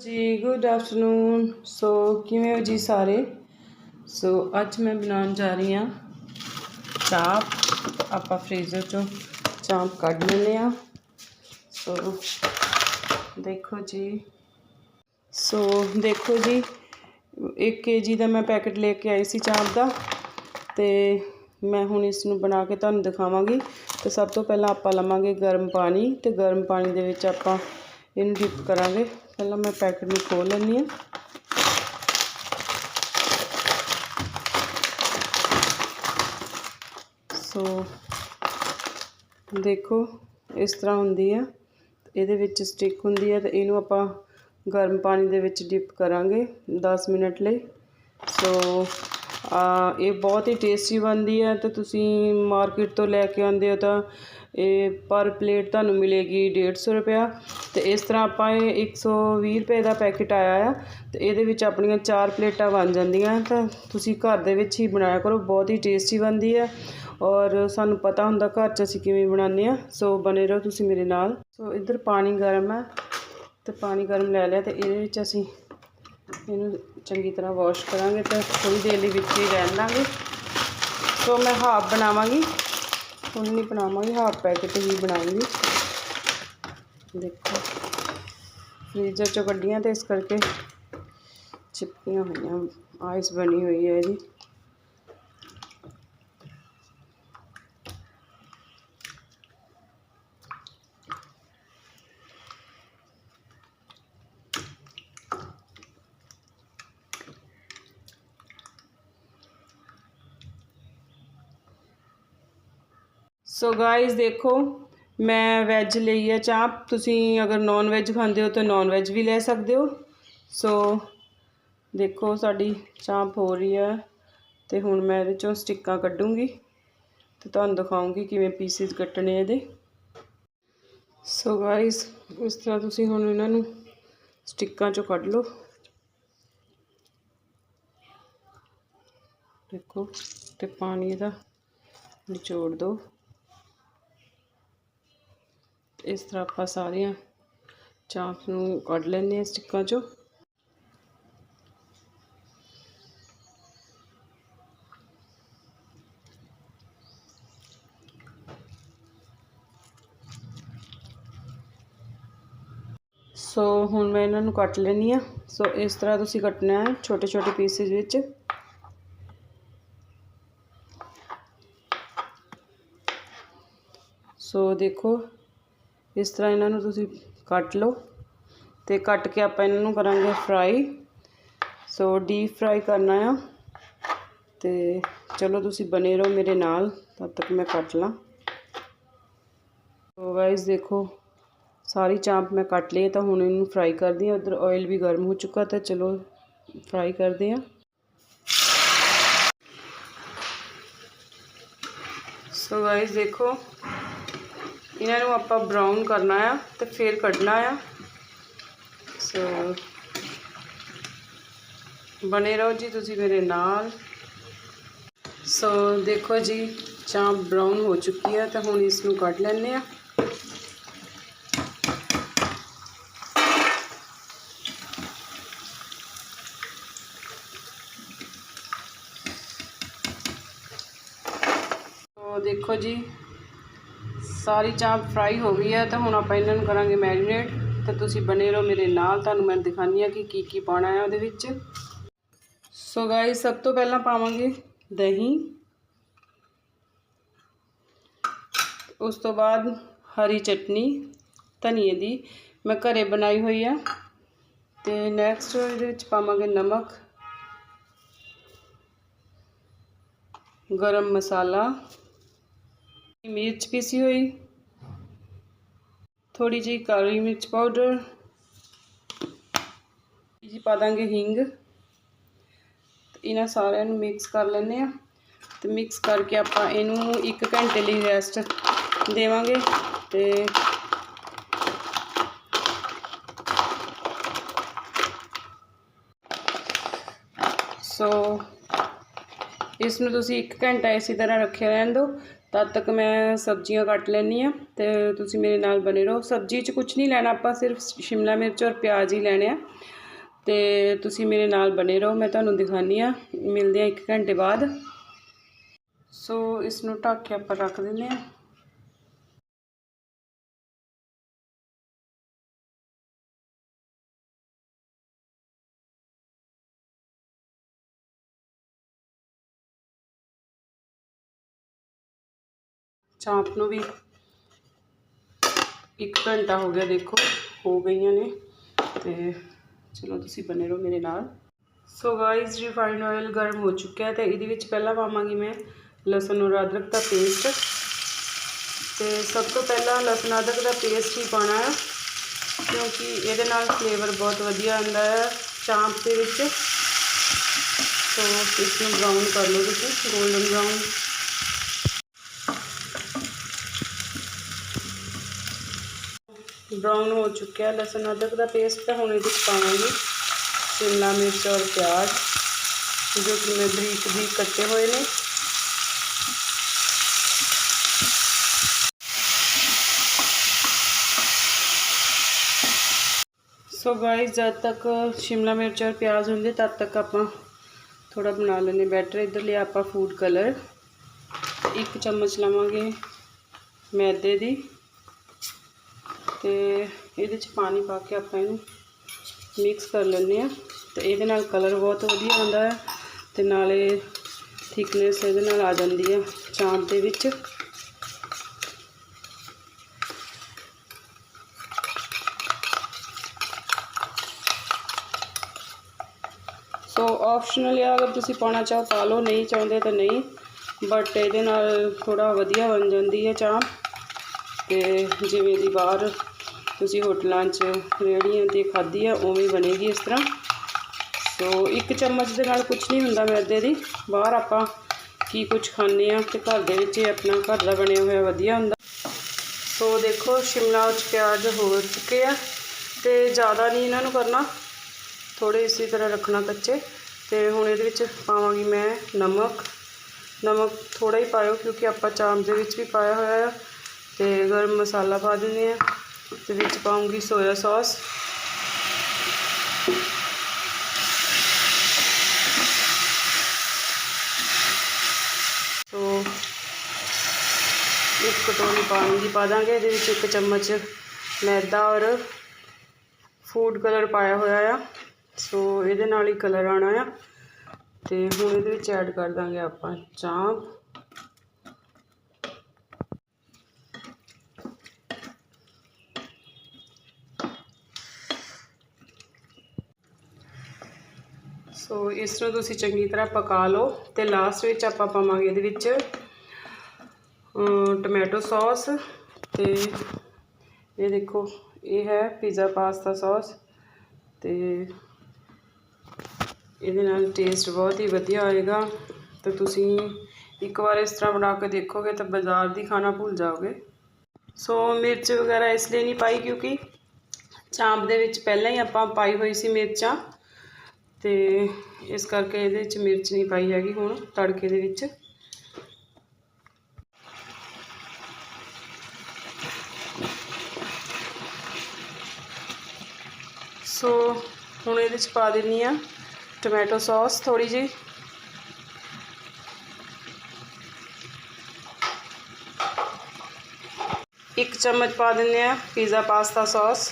ਜੀ good afternoon ਸੋ ਕਿਵੇਂ ਹੋ ਜੀ ਸਾਰੇ? ਸੋ ਅੱਜ ਮੈਂ ਬਣਾਉਣ ਜਾ ਰਹੀ ਹਾਂ ਚਾਪ। ਆਪਾਂ ਫ੍ਰੀਜ਼ਰ ਚੋਂ ਚਾਪ ਕੱਢ ਲੈਂਦੇ ਆ ਸੋ ਦੇਖੋ ਜੀ। ਸੋ ਦੇਖੋ ਜੀ 1 ਕੇਜੀ ਦਾ ਮੈਂ ਪੈਕੇਟ ਲੈ ਕੇ ਆਈ ਸੀ ਚਾਪ ਦਾ ਤੇ ਮੈਂ ਹੁਣ ਇਸ ਨੂੰ ਬਣਾ ਕੇ ਤੁਹਾਨੂੰ ਦਿਖਾਵਾਂਗੀ। ਤੇ ਸਭ ਤੋਂ ਪਹਿਲਾਂ ਆਪਾਂ ਲਵਾਂਗੇ ਗਰਮ ਪਾਣੀ ਤੇ ਗਰਮ ਪਾਣੀ ਦੇ ਵਿੱਚ ਆਪਾਂ ਇਹਨੂੰ ਡਿਪ ਕਰਾਂਗੇ। ਪਹਿਲਾਂ ਮੈਂ ਪੈਕਟ ਨੂੰ ਖੋਲ ਲੈਂਦੀ ਹਾਂ। ਸੋ ਦੇਖੋ, ਇਸ ਤਰ੍ਹਾਂ ਹੁੰਦੀ ਆ। ਇਹਦੇ ਵਿੱਚ ਸਟਿਕ ਹੁੰਦੀ ਹੈ ਤੇ ਇਹਨੂੰ ਆਪਾਂ ਗਰਮ ਪਾਣੀ ਦੇ ਵਿੱਚ ਡਿਪ ਕਰਾਂਗੇ 10 ਮਿੰਟ ਲਈ। ਸੋ ਇਹ ਬਹੁਤ ਹੀ ਟੇਸਟੀ ਬਣਦੀ ਹੈ ਤੇ ਤੁਸੀਂ ਮਾਰਕੀਟ ਤੋਂ ਲੈ ਕੇ ਆਉਂਦੇ ਹੋ ਤਾਂ ਇਹ ਪਰ ਪਲੇਟ ਤੁਹਾਨੂੰ ਮਿਲੇਗੀ 150 ਰੁਪਿਆ ਤੇ ਇਸ ਤਰ੍ਹਾਂ ਆਪਾਂ ਇਹ 120 ਰੁਪਏ ਦਾ ਪੈਕੇਟ ਆਇਆ ਆ ਤੇ ਇਹਦੇ ਵਿੱਚ ਆਪਣੀਆਂ ਚਾਰ ਪਲੇਟਾਂ ਬਣ ਜਾਂਦੀਆਂ ਤਾਂ ਤੁਸੀਂ ਘਰ ਦੇ ਵਿੱਚ ਹੀ ਬਣਾਇਆ ਕਰੋ, ਬਹੁਤ ਹੀ ਟੇਸਟੀ ਬਣਦੀ ਹੈ ਔਰ ਸਾਨੂੰ ਪਤਾ ਹੁੰਦਾ ਘਰ 'ਚ ਅਸੀਂ ਕਿਵੇਂ ਬਣਾਉਂਦੇ ਆ, ਸੋ ਬਨੇ ਰਹੋ ਤੁਸੀਂ ਮੇਰੇ ਨਾਲ। ਸੋ ਇੱਧਰ ਪਾਣੀ ਗਰਮ ਹੈ ਤੇ ਪਾਣੀ ਗਰਮ ਲੈ ਲਿਆ ਤੇ ਇਹਦੇ ਵਿੱਚ ਅਸੀਂ ਇਹਨੂੰ ਚੰਗੀ ਤਰ੍ਹਾਂ ਵਾਸ਼ ਕਰਾਂਗੇ ਤਾਂ ਥੋੜੀ ਦੇਰ ਲਈ ਵਿੱਚ ਹੀ ਰਹਿਣ ਦਾਂਗੇ। ਸੋ ਮੈਂ ਹਾਫ ਬਣਾਵਾਂਗੀ। ਹੁਣ ਨਹੀਂ ਬਣਾਵਾਂਗੀ ਹਾਫ ਪੈਕੇਟ ਹੀ ਬਣਾਉਂਗੀ। ਦੇਖੋ ਫ੍ਰੀਜ਼ਰ ਚੋਂ ਕੱਢੀਆਂ ਤੇ ਇਸ ਕਰਕੇ ਚਿਪਕੀਆਂ ਹੋਈਆਂ ਆਈਸ ਬਣੀ ਹੋਈ ਹੈ ਇਹਦੀ। ਸੋ ਗਾਇਸ ਦੇਖੋ, ਮੈਂ ਵੈਜ ਲਈ ਹੈ ਚਾਪ ਤੁਸੀਂ ਅਗਰ ਨਾਨ ਵੈਜ ਖਾਂਦੇ ਹੋ ਤਾਂ ਨਾਨ ਵੈਜ ਵੀ ਲੈ ਸਕਦੇ ਹੋ। ਸੋ ਦੇਖੋ, ਸਾਡੀ ਚਾਪ ਹੋ ਰਹੀ ਹੈ ਤੇ ਹੁਣ ਮੈਂ ਇਹਦੇ ਚੋਂ ਸਟਿੱਕਾਂ ਕੱਢੂੰਗੀ ਤੇ ਤੁਹਾਨੂੰ ਦਿਖਾਉਂਗੀ ਕਿਵੇਂ ਪੀਸਿਸ ਕੱਟਣੇ ਇਹਦੇ। ਸੋ ਗਾਇਸ ਇਸ ਤਰ੍ਹਾਂ ਤੁਸੀਂ ਹੁਣ ਇਹਨਾਂ ਨੂੰ ਸਟਿੱਕਾਂ ਚੋਂ ਕੱਢ ਲਓ। ਦੇਖੋ, ਤੇ ਪਾਣੀ ਦਾ ਨਿਚੋੜ ਦਿਓ। ਇਸ ਤਰ੍ਹਾਂ ਆਪਾਂ ਸਾਰੀਆਂ ਚਾਂਪ ਨੂੰ ਕੱਢ ਲੈਂਦੇ ਹਾਂ ਸਟਿੱਕਾਂ ਚੋਂ। ਸੋ ਹੁਣ ਮੈਂ ਇਹਨਾਂ ਨੂੰ ਕੱਟ ਲੈਣੀ ਆ ਸੋ ਇਸ ਤਰ੍ਹਾਂ ਤੁਸੀਂ ਕੱਟਣਾ ਹੈ ਛੋਟੇ ਛੋਟੇ ਪੀਸਿਸ ਵਿੱਚ। ਸੋ ਦੇਖੋ ਇਸ ਤਰ੍ਹਾਂ ਇਹਨਾਂ ਨੂੰ ਤੁਸੀਂ ਕੱਟ ਲਓ ਤੇ ਕੱਟ ਕੇ ਆਪਾਂ ਇਹਨਾਂ ਨੂੰ ਕਰਾਂਗੇ ਫਰਾਈ। ਸੋ ਡੀਪ ਫਰਾਈ ਕਰਨਾ ਆ। ਤੇ ਚਲੋ ਤੁਸੀਂ ਬਨੇ ਰਹੋ ਮੇਰੇ ਨਾਲ, ਤਦ ਤੱਕ ਮੈਂ ਕੱਟ ਲਾਂ। ਸੋ ਗਾਇਸ ਦੇਖੋ, ਸਾਰੀ ਚਾਂਪ ਮੈਂ ਕੱਟ ਲਈ ਤਾਂ ਹੁਣ ਇਹਨੂੰ ਫਰਾਈ ਕਰਦੀ ਹਾਂ ਉਧਰ ਆਇਲ ਵੀ ਗਰਮ ਹੋ ਚੁੱਕਾ, ਤਾਂ ਚਲੋ ਫਰਾਈ ਕਰਦੇ ਹਾਂ ਸੋ ਗਾਇਸ ਦੇਖੋ ਇਹਨਾਂ ਨੂੰ ਆਪਾਂ ਬਰਾਊਨ ਕਰਨਾ ਆ ਤੇ ਫਿਰ ਕੱਢਣਾ ਆ। ਸੋ ਬਣੇ ਰਹੋ ਜੀ ਤੁਸੀਂ ਮੇਰੇ ਨਾਲ। ਸੋ ਦੇਖੋ ਜੀ ਚਾਂਪ ਬਰਾਊਨ ਹੋ ਚੁੱਕੀ ਹੈ ਤਾਂ ਹੁਣ ਇਸ ਨੂੰ ਕੱਢ ਲੈਂਦੇ ਆ। ਸੋ ਦੇਖੋ ਜੀ ਸਾਰੀ ਚਾਂਪ ਫਰਾਈ ਹੋ ਗਈ ਹੈ, ਤਾਂ ਹੁਣ ਆਪਾਂ ਇਹਨਾਂ ਨੂੰ ਕਰਾਂਗੇ ਮੈਰੀਨੇਟ ਤੇ ਤੁਸੀਂ ਬਨੇ ਰਹੋ ਮੇਰੇ ਨਾਲ, ਤੁਹਾਨੂੰ ਮੈਂ ਦਿਖਾਉਂਦੀ ਆ ਕਿ ਕੀ ਕੀ ਪਾਉਣਾ ਹੈ ਉਹਦੇ ਵਿੱਚ। ਸੋ ਗਾਇਸ ਸਭ ਤੋਂ ਪਹਿਲਾਂ ਪਾਵਾਂਗੇ ਦਹੀਂ। ਉਸ ਤੋਂ ਬਾਅਦ ਹਰੀ ਚਟਨੀ, ਧਨੀਏ ਦੀ। ਮੈਂ ਘਰੇ ਬਣਾਈ ਹੋਈ ਆ। ਤੇ ਨੈਕਸਟ ਇਹਦੇ ਵਿੱਚ ਪਾਵਾਂਗੇ ਨਮਕ। ਗਰਮ ਮਸਾਲਾ। ਮਿਰਚ ਪੀਸੀ ਹੋਈ। ਥੋੜੀ ਜਿਹੀ ਕਾਲੀ ਮਿਰਚ ਪਾਊਡਰ। ਜੀ ਪਾ ਦਾਂਗੇ ਹਿੰਗ। ਇਹਨਾਂ ਸਾਰਿਆਂ ਨੂੰ ਮਿਕਸ ਕਰ ਲੈਂਦੇ ਆ ਤੇ ਮਿਕਸ ਕਰਕੇ ਆਪਾਂ ਇਹਨੂੰ 1 ਘੰਟੇ ਲਈ ਰੈਸਟ ਦੇਵਾਂਗੇ। ਤੇ ਸੋ ਇਸ ਨੂੰ ਤੁਸੀਂ 1 ਘੰਟਾ ਇਸੇ ਤਰ੍ਹਾਂ ਰੱਖਿਆ ਰਹਿਣ ਦਿਓ। ਤਦ ਤੱਕ ਮੈਂ ਸਬਜ਼ੀਆਂ ਕੱਟ ਲੈਣੀ ਆ ਤੇ ਤੁਸੀਂ ਮੇਰੇ ਨਾਲ ਬਨੇ ਰਹੋ। ਸਬਜ਼ੀ 'ਚ ਕੁਝ ਨਹੀਂ ਲੈਣਾ, ਆਪਾਂ ਸਿਰਫ ਸ਼ਿਮਲਾ ਮਿਰਚ ਔਰ ਪਿਆਜ਼ ਹੀ ਲੈਣੇ ਆ। ਤੇ ਤੁਸੀਂ ਮੇਰੇ ਨਾਲ ਬਨੇ ਰਹੋ, ਮੈਂ ਤੁਹਾਨੂੰ ਦਿਖਾਨੀ ਆ ਮਿਲਦੇ ਆ 1 ਘੰਟੇ ਬਾਅਦ। ਸੋ, ਇਸ ਨੂੰ ਢੱਕ ਕੇ ਆਪਾਂ ਰੱਖ ਦਿੰਦੇ ਆ ਚਾਂਪ ਨੂੰ ਵੀ 1 ਘੰਟਾ ਹੋ ਗਿਆ ਦੇਖੋ, ਹੋ ਗਈਆਂ ਨੇ ਤੇ ਚਲੋ ਤੁਸੀਂ ਬਨੇ ਰਹੋ ਮੇਰੇ ਨਾਲ। ਸੋ ਗਾਇਸ ਰਿਫਾਈਨਡ ਆਇਲ ਗਰਮ ਹੋ ਚੁੱਕਿਆ ਹੈ ਤੇ ਇਹਦੇ ਵਿੱਚ ਪਹਿਲਾਂ ਪਾਵਾਂਗੀ ਮੈਂ ਲਸਣ ਔਰ ਅਦਰਕ ਦਾ ਪੇਸਟ ਤੇ ਸਭ ਤੋਂ ਪਹਿਲਾਂ ਲਸਣ ਅਦਰਕ ਦਾ ਪੇਸਟ ਹੀ ਪਾਣਾ ਹੈ, ਕਿਉਂਕਿ ਇਹਦੇ ਨਾਲ ਫਲੇਵਰ ਬਹੁਤ ਵਧੀਆ ਆਉਂਦਾ ਹੈ ਚਾਂਪ ਦੇ ਵਿੱਚ। ਸੋ ਇਸ ਨੂੰ ਬਰਾਊਨ ਕਰ ਲਓ ਤੁਸੀਂ 골ਡਨ ਬਰਾਊਨ ਬਰਾਊਨ ਹੋ ਚੁੱਕਿਆ ਲਸਣ ਅਦਰਕ ਦਾ ਪੇਸਟ ਤਾਂ ਹੁਣ ਇਹਦੇ ਵਿੱਚ ਪਾਵਾਂਗੀ ਸ਼ਿਮਲਾ ਮਿਰਚ ਔਰ ਪਿਆਜ਼ ਜੋ ਕਿ ਮੈਂ ਬਰੀਕ ਬਰੀਕ ਕੱਟੇ ਹੋਏ ਨੇ ਸੋ ਗਾਇਸ ਜਦ ਤੱਕ ਸ਼ਿਮਲਾ ਮਿਰਚ ਔਰ ਪਿਆਜ਼ ਹੁੰਦੇ ਤਦ ਤੱਕ ਆਪਾਂ ਥੋੜਾ ਬਣਾ ਲੈਣੇ ਬੈਟਰ ਇਧਰ ਲਿਆ ਆਪਾਂ ਫੂਡ ਕਲਰ ਇੱਕ ਚਮਚ ਲਵਾਂਗੇ ਮੈਦੇ ਦੀ ਤੇ ਇਹਦੇ ਚ ਪਾਣੀ ਪਾ ਕੇ ਆਪਾਂ ਇਹਨੂੰ ਮਿਕਸ ਕਰ ਲੈਂਦੇ ਆ ਤੇ ਇਹਦੇ ਨਾਲ ਕਲਰ ਬਹੁਤ ਵਧੀਆ ਆਉਂਦਾ ਹੈ ਤੇ ਨਾਲੇ ਥਿਕਨੈਸ ਇਹਦੇ ਨਾਲ ਆ ਜਾਂਦੀ ਹੈ ਚਾਂਪ ਦੇ ਵਿੱਚ। ਸੋ ਆਪਸ਼ਨਲ ਹੈ ਅਗਰ ਤੁਸੀਂ ਪਾਉਣਾ ਚਾਹੋ ਪਾ ਲਓ, ਨਹੀਂ ਚਾਹੁੰਦੇ ਤਾਂ ਨਹੀਂ ਬਟ ਇਹਦੇ ਨਾਲ ਥੋੜਾ ਵਧੀਆ ਬਣ ਜਾਂਦੀ ਹੈ ਚਾਂਪ। ਤੇ ਜਿਵੇਂ ਦੀ ਬਾਹਰ ਤੁਸੀਂ ਹੋਟਲਾਂ 'ਚ ਰੇੜੀਆਂ ਤੇ ਖਾਧੀ ਆ ਉਵੇਂ ਬਣੇਗੀ ਇਸ ਤਰ੍ਹਾਂ। ਸੋ ਇੱਕ ਚਮਚ ਦੇ ਨਾਲ ਕੁਝ ਨਹੀਂ ਹੁੰਦਾ ਮੈਦੇ ਦੀ। ਬਾਹਰ ਆਪਾਂ ਕੀ ਕੁਝ ਖਾਂਦੇ ਆ ਤੇ ਘਰ ਦੇ ਵਿੱਚ ਹੀ ਆਪਣਾ ਘਰ ਦਾ ਬਣਿਆ ਹੋਇਆ ਵਧੀਆ ਹੁੰਦਾ। ਸੋ ਦੇਖੋ, ਸ਼ਿਮਲਾ ਵਿੱਚ ਪਿਆਜ਼ ਹੋ ਚੁੱਕੇ ਆ ਤੇ ਜ਼ਿਆਦਾ ਨਹੀਂ ਇਹਨਾਂ ਨੂੰ ਕਰਨਾ। ਥੋੜੇ ਇਸੇ ਤਰ੍ਹਾਂ ਰੱਖਣਾ ਕੱਚੇ ਤੇ ਹੁਣ ਇਹਦੇ ਵਿੱਚ ਪਾਵਾਂਗੀ ਮੈਂ ਨਮਕ। ਨਮਕ ਥੋੜਾ ਹੀ ਪਾਇਓ ਕਿਉਂਕਿ ਆਪਾਂ ਚਾਂਪ ਦੇ ਵਿੱਚ ਵੀ ਪਾਇਆ ਹੋਇਆ ਹੈ ਤੇ ਗਰਮ ਮਸਾਲਾ ਪਾ ਦਿੰਦੇ ਆ। ਤੇ ਵਿੱਚ ਪਾਉਂਗੀ ਸੋਇਆ ਸੌਸ ਸੋ ਇੱਕ ਕਟੋਰੀ ਪਾਣੀ ਦੀ ਪਾ ਦਾਂਗੇ, ਇਹਦੇ ਵਿੱਚ ਇੱਕ ਚਮਚ ਮੈਦਾ ਔਰ ਫੂਡ ਕਲਰ ਪਾਇਆ ਹੋਇਆ ਆ। ਸੋ ਇਹਦੇ ਨਾਲ ਹੀ ਕਲਰ ਆਣਾ ਆ। ਤੇ ਹੁਣ ਇਹਦੇ ਵਿੱਚ ਐਡ ਕਰ ਦਾਂਗੇ ਆਪਾਂ ਚਾਂਪ। ਸੋ ਇਸ ਨੂੰ ਤੁਸੀਂ ਚੰਗੀ ਤਰ੍ਹਾਂ ਪਕਾ ਲਓ ਤੇ ਲਾਸਟ ਵਿੱਚ ਆਪਾਂ ਪਾਵਾਂਗੇ ਇਹਦੇ ਵਿੱਚ ਟੋਮੈਟੋ ਸੌਸ ਤੇ ਇਹ ਦੇਖੋ, ਇਹ ਹੈ ਪੀਜ਼ਾ ਪਾਸਤਾ ਸੌਸ ਤੇ ਇਹਦੇ ਨਾਲ ਟੇਸਟ ਬਹੁਤ ਹੀ ਵਧੀਆ ਆਏਗਾ। ਤੇ ਤੁਸੀਂ ਇੱਕ ਵਾਰ ਇਸ ਤਰ੍ਹਾਂ ਬਣਾ ਕੇ ਦੇਖੋਗੇ ਤਾਂ ਬਾਜ਼ਾਰ ਦੀ ਖਾਣਾ ਭੁੱਲ ਜਾਓਗੇ। ਸੋ ਮਿਰਚ ਵਗੈਰਾ ਇਸ ਲਈ ਨਹੀਂ ਪਾਈ ਕਿਉਂਕਿ ਚਾਂਪ ਦੇ ਵਿੱਚ ਪਹਿਲਾਂ ਹੀ ਆਪਾਂ ਪਾਈ ਹੋਈ ਸੀ ਮਿਰਚਾਂ। ਤੇ ਇਸ ਕਰਕੇ ਇਹਦੇ ਵਿੱਚ ਮਿਰਚ ਨਹੀਂ ਪਾਈ ਹੈਗੀ ਹੁਣ, ਤੜਕੇ ਦੇ ਵਿੱਚ। ਸੋ ਹੁਣ ਇਹਦੇ ਵਿੱਚ ਪਾ ਦਿੰਨੀ ਆ ਟੋਮੈਟੋ ਸੌਸ ਥੋੜੀ ਜਿਹੀ। ਇੱਕ ਚਮਚ ਪਾ ਦਿੰਨੇ ਆ ਪੀਜ਼ਾ ਪਾਸਤਾ ਸੌਸ।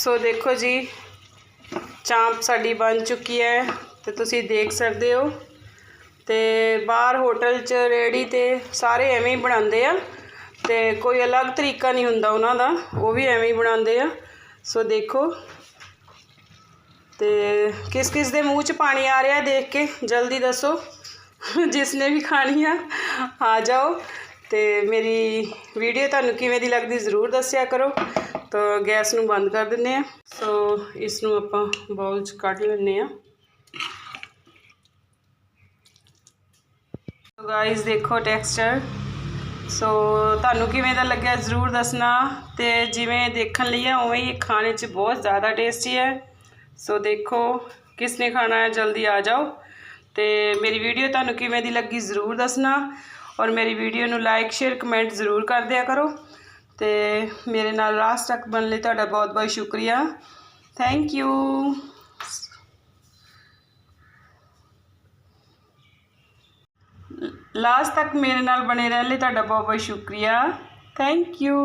ਸੋ ਦੇਖੋ ਜੀ, ਚਾਂਪ ਸਾਡੀ ਬਣ ਚੁੱਕੀ ਹੈ ਤੇ ਤੁਸੀਂ ਦੇਖ ਸਕਦੇ ਹੋ। ਤੇ ਬਾਹਰ ਹੋਟਲ 'ਚ ਰੇੜੀ ਤੇ ਸਾਰੇ ਐਵੇਂ ਹੀ ਬਣਾਉਂਦੇ ਆ ਤੇ ਕੋਈ ਅਲੱਗ ਤਰੀਕਾ ਨਹੀਂ ਹੁੰਦਾ ਉਹਨਾਂ ਦਾ, ਉਹ ਵੀ ਐਵੇਂ ਹੀ ਬਣਾਉਂਦੇ ਆ। ਸੋ ਦੇਖੋ, ਤੇ ਕਿਸ ਕਿਸ ਦੇ ਮੂੰਹ 'ਚ ਪਾਣੀ ਆ ਰਿਹਾ ਦੇਖ ਕੇ, ਜਲਦੀ ਦੱਸੋ, ਜਿਸ ਨੇ ਵੀ ਖਾਣੀ ਆ ਆ ਜਾਓ। ਤੇ ਮੇਰੀ ਵੀਡੀਓ ਤੁਹਾਨੂੰ ਕਿਵੇਂ ਦੀ ਲੱਗਦੀ ਜ਼ਰੂਰ ਦੱਸਿਆ ਕਰੋ। ਤਾਂ ਗੈਸ ਨੂੰ ਬੰਦ ਕਰ ਦਿੰਨੇ ਆ ਸੋ ਇਸ ਨੂੰ ਆਪਾਂ ਬਾਉਲ 'ਚ ਕੱਢ ਲੈਂਦੇ ਆ ਸੋ ਗਾਇਸ ਦੇਖੋ ਟੈਕਸਚਰ ਸੋ ਤੁਹਾਨੂੰ ਕਿਵੇਂ ਦਾ ਲੱਗਿਆ ਜ਼ਰੂਰ ਦੱਸਣਾ। ਤੇ ਜਿਵੇਂ ਦੇਖਣ ਲਈ ਹੈ ਉਵੇਂ ਹੀ ਖਾਣੇ 'ਚ ਬਹੁਤ ਜ਼ਿਆਦਾ ਟੇਸਟੀ ਹੈ। ਸੋ ਦੇਖੋ ਕਿਸ ਨੇ ਖਾਣਾ ਹੈ, ਜਲਦੀ ਆ ਜਾਓ। ਤੇ ਮੇਰੀ ਵੀਡੀਓ ਤੁਹਾਨੂੰ ਕਿਵੇਂ ਦੀ ਲੱਗੀ ਜ਼ਰੂਰ ਦੱਸਣਾ। ਔਰ ਮੇਰੀ ਵੀਡੀਓ ਨੂੰ ਲਾਈਕ ਸ਼ੇਅਰ ਕਮੈਂਟ ਜ਼ਰੂਰ ਕਰ ਦਿਆ ਕਰੋ। ਤੇ ਮੇਰੇ ਨਾਲ ਲਾਸਟ ਤੱਕ ਬਣਨ ਲਈ ਤੁਹਾਡਾ ਬਹੁਤ ਬਹੁਤ ਸ਼ੁਕਰੀਆ। ਥੈਂਕ ਯੂ ਲਾਸਟ ਤੱਕ ਮੇਰੇ ਨਾਲ ਬਣੇ ਰਹਿਣ ਲਈ ਤੁਹਾਡਾ ਬਹੁਤ ਬਹੁਤ ਸ਼ੁਕਰੀਆ। Thank you